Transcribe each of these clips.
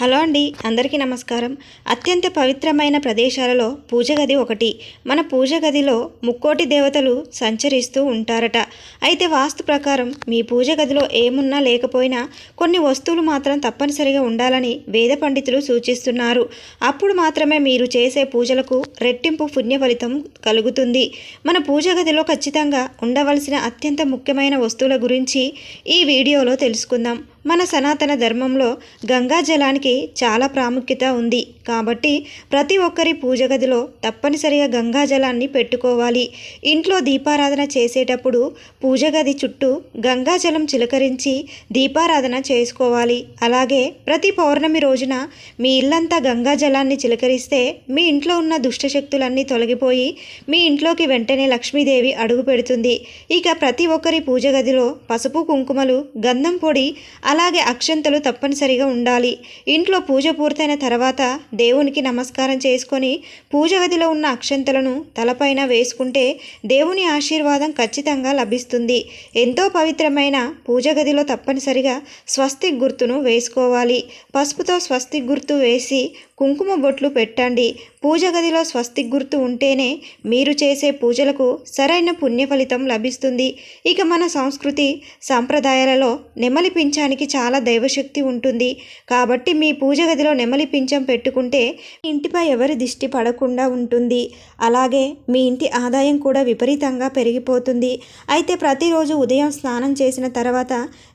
Hello అండి అందరికీ నమస్కారం. అత్యంత పవిత్రమైన ప్రదేశాలలో పూజ గది ఒకటి. మన పూజ గదిలో ముక్కోటి దేవతలు సంచరిస్తూ ఉంటారట. అయితే వాస్తు ప్రకారం మీ పూజ గదిలో ఏమున్నా లేకపోయినా కొన్ని వస్తువులు మాత్రం తప్పనిసరిగా ఉండాలని వేద పండితులు సూచిస్తున్నారు. అప్పుడు మాత్రమే మీరు చేసే పూజలకు రెట్టింపు పుణ్య ఫలితం కలుగుతుంది. మన పూజ గదిలో ఖచ్చితంగా ఉండవలసిన అత్యంత ముఖ్యమైన వస్తువుల గురించి ఈ వీడియోలో తెలుసుకుందాం. మన సనాతన ధర్మంలో గంగా జలానికి చాలా ప్రాముఖ్యత ఉంది. కాబట్టి ప్రతి ఒక్కరి పూజ గదిలో తప్పనిసరిగా గంగా జలాన్ని పెట్టుకోవాలి. ఇంట్లో దీపారాధన చేసేటప్పుడు పూజ గది చుట్టూ గంగా జలం చిలకరించి దీపారాధన చేసుకోవాలి. అలాగే ప్రతి పౌర్ణమి రోజున మీ ఇల్లంతా గంగా జలాన్ని చిలకరిస్తే మీ ఇంట్లో ఉన్న దుష్టశక్తులన్నీ తొలగిపోయి మీ ఇంట్లోకి వెంటనే లక్ష్మీదేవి అడుగు పెడుతుంది. ఇక ప్రతి ఒక్కరి పూజ గదిలో పసుపు కుంకుమలు గంధం పొడి అలాగే అక్షంతలు తప్పనిసరిగా ఉండాలి. ఇంట్లో పూజ పూర్తయిన తర్వాత దేవునికి నమస్కారం చేసుకొని పూజ గదిలో ఉన్న అక్షంతలను తలపైన వేసుకుంటే దేవుని ఆశీర్వాదం ఖచ్చితంగా లభిస్తుంది. ఎంతో పవిత్రమైన పూజ గదిలో తప్పనిసరిగా స్వస్తిక్ గుర్తును వేసుకోవాలి. పసుపుతో స్వస్తిక్ గుర్తు వేసి కుంకుమ బొట్లు పెట్టండి. పూజ గదిలో స్వస్తి గుర్తు ఉంటేనే మీరు చేసే పూజలకు సరైన పుణ్య ఫలితం లభిస్తుంది. ఇక మన సంస్కృతి సాంప్రదాయాలలో నెమలి పించానికి చాలా దైవశక్తి ఉంటుంది. కాబట్టి మీ పూజ గదిలో నెమలి పించం పెట్టుకుంటే ఇంటిపై ఎవరి దిష్టి పడకుండా ఉంటుంది. అలాగే మీ ఇంటి ఆదాయం కూడా విపరీతంగా పెరిగిపోతుంది. అయితే ప్రతిరోజు ఉదయం స్నానం చేసిన తర్వాత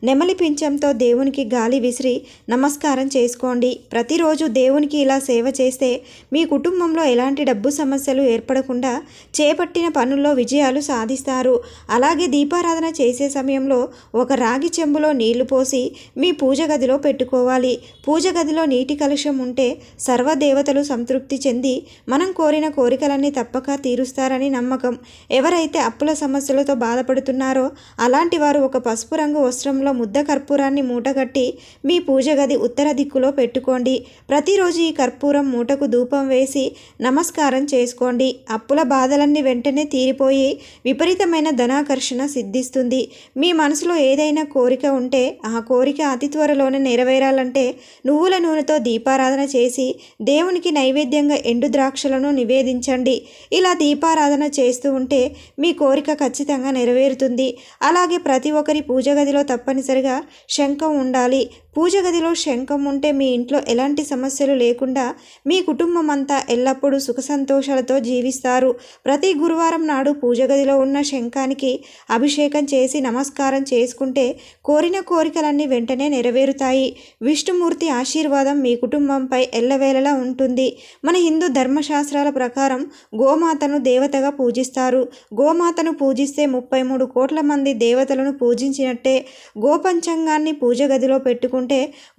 నెమలి పించంతో దేవునికి గాలి విసిరి నమస్కారం చేసుకోండి. ప్రతిరోజు దేవునికి ఇలా సేవ చేస్తే మీ కుటుంబంలో ఎలాంటి డబ్బు సమస్యలు ఏర్పడకుండా చేపట్టిన పనుల్లో విజయాలు సాధిస్తారు. అలాగే దీపారాధన చేసే సమయంలో ఒక రాగి చెంబులో నీళ్ళు పోసి మీ పూజ గదిలో పెట్టుకోవాలి. పూజ గదిలో నీటి కలుషం ఉంటే సర్వదేవతలు సంతృప్తి చెంది మనం కోరిన కోరికలన్నీ తప్పక తీరుస్తారని నమ్మకం. ఎవరైతే అప్పుల సమస్యలతో బాధపడుతున్నారో అలాంటి వారు ఒక పసుపు రంగు వస్త్రంలో ముద్ద కర్పూరాన్ని మూటగట్టి మీ పూజ గది ఉత్తర దిక్కులో పెట్టుకోండి. ప్రతిరోజు ఈ కర్పూరం మూటకు ధూపం వేసి నమస్కారం చేసుకోండి. అప్పుల బాధలన్నీ వెంటనే తీరిపోయి విపరీతమైన ధనాకర్షణ సిద్ధిస్తుంది. మీ మనసులో ఏదైనా కోరిక ఉంటే ఆ కోరిక అతి త్వరలోనే నెరవేరాలంటే నువ్వుల నూనెతో దీపారాధన చేసి దేవునికి నైవేద్యంగా ఎండు ద్రాక్షలను నివేదించండి. ఇలా దీపారాధన చేస్తూ ఉంటే మీ కోరిక ఖచ్చితంగా నెరవేరుతుంది. అలాగే ప్రతి ఒక్కరి పూజ గదిలో తప్పనిసరిగా శంఖం ఉండాలి. పూజ గదిలో శంఖం ఉంటే మీ ఇంట్లో ఎలాంటి సమస్యలు లేకుండా మీ కుటుంబం అంతా ఎల్లప్పుడూ సుఖ సంతోషాలతో జీవిస్తారు. ప్రతి గురువారం నాడు పూజ గదిలో ఉన్న శంఖానికి అభిషేకం చేసి నమస్కారం చేసుకుంటే కోరిన కోరికలన్నీ వెంటనే నెరవేరుతాయి. విష్ణుమూర్తి ఆశీర్వాదం మీ కుటుంబంపై ఎల్లవేళలా ఉంటుంది. మన హిందూ ధర్మశాస్త్రాల ప్రకారం గోమాతను దేవతగా పూజిస్తారు. గోమాతను పూజిస్తే ముప్పై మూడు కోట్ల మంది దేవతలను పూజించినట్టే గోపంచంగాన్ని పూజ గదిలో పెట్టుకుంటే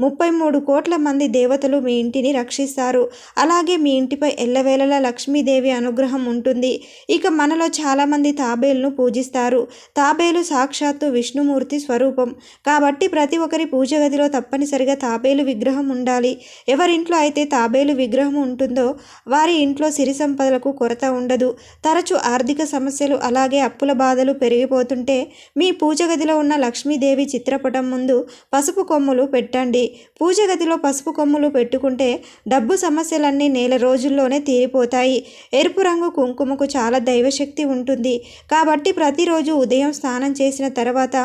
ముప్పై మూడు కోట్ల మంది దేవతలు మీ ఇంటిని రక్షిస్తారు. అలాగే మీ ఇంటిపై ఎల్లవేళలా లక్ష్మీదేవి అనుగ్రహం ఉంటుంది. ఇక మనలో చాలామంది తాబేలును పూజిస్తారు. తాబేలు సాక్షాత్తు విష్ణుమూర్తి స్వరూపం. కాబట్టి ప్రతి ఒక్కరి పూజ గదిలో తప్పనిసరిగా తాబేలు విగ్రహం ఉండాలి. ఎవరింట్లో అయితే తాబేలు విగ్రహం ఉంటుందో వారి ఇంట్లో సిరి సంపదలకు కొరత ఉండదు. తరచు ఆర్థిక సమస్యలు అలాగే అప్పుల బాధలు పెరిగిపోతుంటే మీ పూజ గదిలో ఉన్న లక్ష్మీదేవి చిత్రపటం ముందు పసుపు కొమ్ములు పెట్టండి. పూజ గదిలో పసుపు కొమ్ములు పెట్టుకుంటే డబ్బు సమస్యలన్నీ నెల రోజుల్లోనే తీరిపోతాయి. ఎరుపు రంగు కుంకుమకు చాలా దైవశక్తి ఉంటుంది. కాబట్టి ప్రతిరోజు ఉదయం స్నానం చేసిన తర్వాత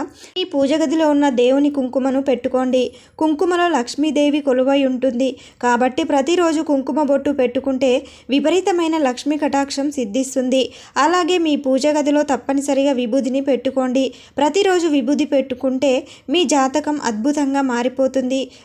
ఈ పూజ గదిలో ఉన్న దేవుని కుంకుమను పెట్టుకోండి. కుంకుమలో లక్ష్మీదేవి కొలువై ఉంటుంది. కాబట్టి ప్రతిరోజు కుంకుమ బొట్టు పెట్టుకుంటే విపరీతమైన లక్ష్మీ కటాక్షం సిద్ధిస్తుంది. అలాగే మీ పూజ గదిలో తప్పనిసరిగా విభూదిని పెట్టుకోండి. ప్రతిరోజు విభూది పెట్టుకుంటే మీ జాతకం అద్భుతంగా మారిపోతుంది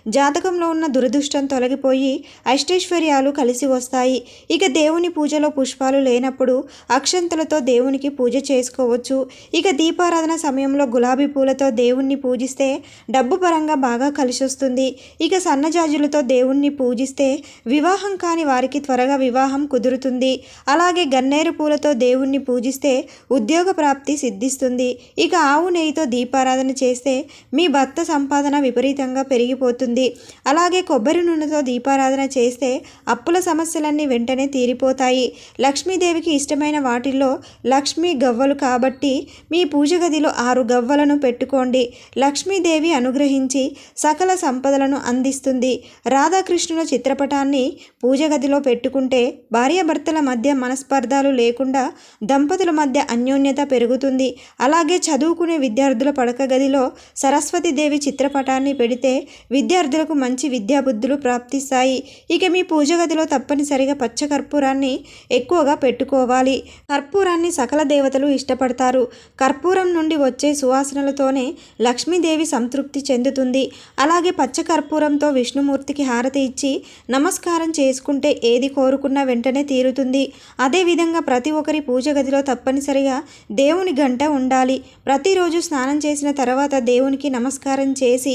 జాతకంలో ఉన్న దురదృష్టం తొలగిపోయి అష్టైశ్వర్యాలు కలిసి వస్తాయి. ఇక దేవుని పూజలో పుష్పాలు లేనప్పుడు అక్షంతలతో దేవునికి పూజ చేసుకోవచ్చు. ఇక దీపారాధన సమయంలో గులాబీ పూలతో దేవుణ్ణి పూజిస్తే డబ్బు పరంగా బాగా కలిసి వస్తుంది. ఇక సన్నజాజులతో దేవుణ్ణి పూజిస్తే వివాహం కాని వారికి త్వరగా వివాహం కుదురుతుంది. అలాగే గన్నేరు పూలతో దేవుణ్ణి పూజిస్తే ఉద్యోగ ప్రాప్తి సిద్ధిస్తుంది. ఇక ఆవు నెయ్యితో దీపారాధన చేస్తే మీ భర్త సంపాదన విపరీతంగా పెరిగిపోతుంది. అలాగే కొబ్బరి నూనెతో దీపారాధన చేస్తే అప్పుల సమస్యలన్నీ వెంటనే తీరిపోతాయి. లక్ష్మీదేవికి ఇష్టమైన వాటిల్లో లక్ష్మీ గవ్వలు కాబట్టి మీ పూజ గదిలో ఆరు గవ్వలను పెట్టుకోండి. లక్ష్మీదేవి అనుగ్రహించి సకల సంపదలను అందిస్తుంది. రాధాకృష్ణుల చిత్రపటాన్ని పూజ గదిలో పెట్టుకుంటే భార్యాభర్తల మధ్య మనస్పర్ధాలు లేకుండా దంపతుల మధ్య అన్యోన్యత పెరుగుతుంది. అలాగే చదువుకునే విద్యార్థుల పడక గదిలో సరస్వతీదేవి చిత్రపటాన్ని పెడితే విద్యార్థులకు మంచి విద్యాబుద్ధులు ప్రాప్తిస్తాయి. ఇక మీ పూజ గదిలో తప్పనిసరిగా పచ్చ కర్పూరాన్ని ఎక్కువగా పెట్టుకోవాలి. కర్పూరాన్ని సకల దేవతలు ఇష్టపడతారు. కర్పూరం నుండి వచ్చే సువాసనలతోనే లక్ష్మీదేవి సంతృప్తి చెందుతుంది. అలాగే పచ్చ కర్పూరంతో విష్ణుమూర్తికి హారతి ఇచ్చి నమస్కారం చేసుకుంటే ఏది కోరుకున్నా వెంటనే తీరుతుంది. అదేవిధంగా ప్రతి ఒక్కరి పూజ గదిలో తప్పనిసరిగా దేవుని గంట ఉండాలి. ప్రతిరోజు స్నానం చేసిన తర్వాత దేవునికి నమస్కారం చేసి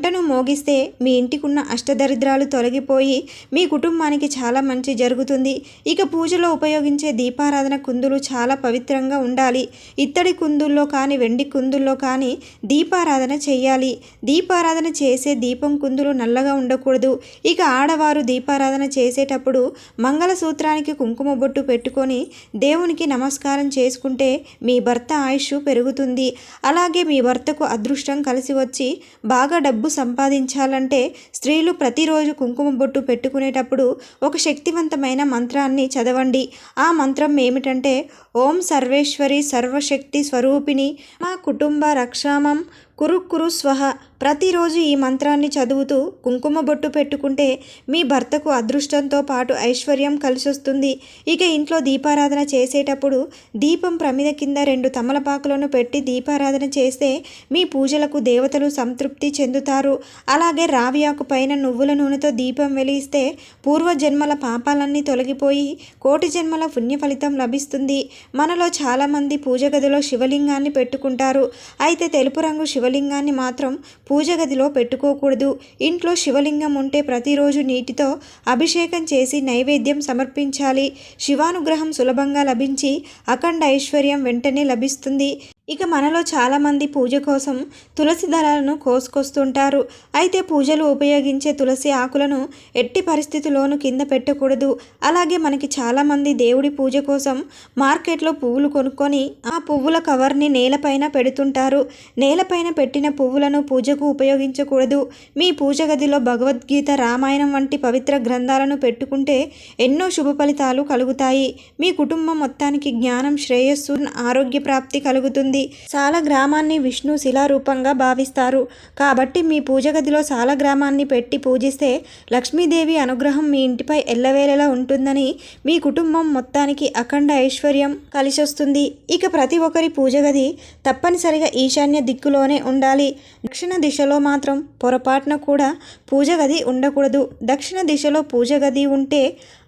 గంటను మోగిస్తే మీ ఇంటికున్న అష్టదరిద్రాలు తొలగిపోయి మీ కుటుంబానికి చాలా మంచి జరుగుతుంది. ఇక పూజలో ఉపయోగించే దీపారాధన కుందులు చాలా పవిత్రంగా ఉండాలి. ఇత్తడి కుందుల్లో కానీ వెండి కుందుల్లో కానీ దీపారాధన చేయాలి. దీపారాధన చేసే దీపం కుందులు నల్లగా ఉండకూడదు. ఇక ఆడవారు దీపారాధన చేసేటప్పుడు మంగళసూత్రానికి కుంకుమ బొట్టు పెట్టుకొని దేవునికి నమస్కారం చేసుకుంటే మీ భర్త ఆయుష్ పెరుగుతుంది. అలాగే మీ భర్తకు అదృష్టం కలిసి వచ్చి బాగా డబ్బు సంపాదించాలంటే స్త్రీలు ప్రతిరోజు కుంకుమ బొట్టు పెట్టుకునేటప్పుడు ఒక శక్తివంతమైన మంత్రాన్ని చదవండి. ఆ మంత్రం ఏమిటంటే ఓం సర్వేశ్వరి సర్వశక్తి స్వరూపిణి మా కుటుంబ రక్షామం కురు కురు స్వహ. ప్రతిరోజు ఈ మంత్రాన్ని చదువుతూ కుంకుమ బొట్టు పెట్టుకుంటే మీ భర్తకు అదృష్టంతో పాటు ఐశ్వర్యం కలిసొస్తుంది. ఇక ఇంట్లో దీపారాధన చేసేటప్పుడు దీపం ప్రమిద కింద రెండు తమలపాకులను పెట్టి దీపారాధన చేస్తే మీ పూజలకు దేవతలు సంతృప్తి చెందుతారు. అలాగే రావి ఆకు పైన నువ్వుల నూనెతో దీపం వెలిగిస్తే పూర్వజన్మల పాపాలన్నీ తొలగిపోయి కోటి జన్మల పుణ్య ఫలితం లభిస్తుంది. మనలో చాలామంది పూజ గదిలో శివలింగాన్ని పెట్టుకుంటారు. అయితే తెలుపు రంగు శివలింగాన్ని మాత్రం పూజ గదిలో పెట్టుకోకూడదు. ఇంట్లో శివలింగం ఉంటే ప్రతిరోజు నీటితో అభిషేకం చేసి నైవేద్యం సమర్పించాలి. శివానుగ్రహం సులభంగా లభించి అఖండ ఐశ్వర్యం వెంటనే లభిస్తుంది. ఇక మనలో చాలామంది పూజ కోసం తులసి దళాలను కోసుకొస్తుంటారు. అయితే పూజలు ఉపయోగించే తులసి ఆకులను ఎట్టి పరిస్థితిలోనూ కింద పెట్టకూడదు. అలాగే మనకి చాలామంది దేవుడి పూజ కోసం మార్కెట్లో పువ్వులు కొనుక్కొని ఆ పువ్వుల కవర్ని నేలపైన పెడుతుంటారు. నేలపైన పెట్టిన పువ్వులను పూజకు ఉపయోగించకూడదు. మీ పూజ గదిలో భగవద్గీత రామాయణం వంటి పవిత్ర గ్రంథాలను పెట్టుకుంటే ఎన్నో శుభ ఫలితాలు కలుగుతాయి. మీ కుటుంబం మొత్తానికి జ్ఞానం శ్రేయస్సు ఆరోగ్య ప్రాప్తి కలుగుతుంది. సాల గ్రామాన్ని విష్ణు శిలారూపంగా భావిస్తారు. కాబట్టి మీ పూజ గదిలో సాల గ్రామాన్ని పెట్టి పూజిస్తే లక్ష్మీదేవి అనుగ్రహం మీ ఇంటిపై ఎల్లవేళలా ఉంటుందని మీ కుటుంబం మొత్తానికి అఖండ ఐశ్వర్యం కలిసొస్తుంది. ఇక ప్రతి ఒక్కరి పూజ గది తప్పనిసరిగా ఈశాన్య దిక్కులోనే ఉండాలి. దక్షిణ దిశలో మాత్రం పొరపాటున కూడా పూజ గది ఉండకూడదు. దక్షిణ దిశలో పూజ గది ఉంటే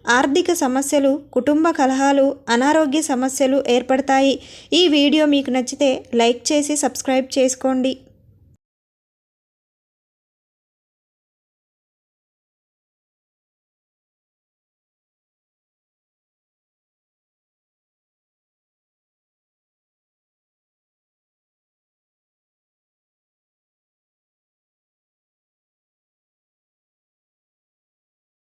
ఆర్థిక సమస్యలు కుటుంబ కలహాలు అనారోగ్య సమస్యలు ఏర్పడతాయి. ఈ వీడియో మీకు నచ్చితే లైక్ చేసి సబ్స్క్రైబ్ చేసుకోండి.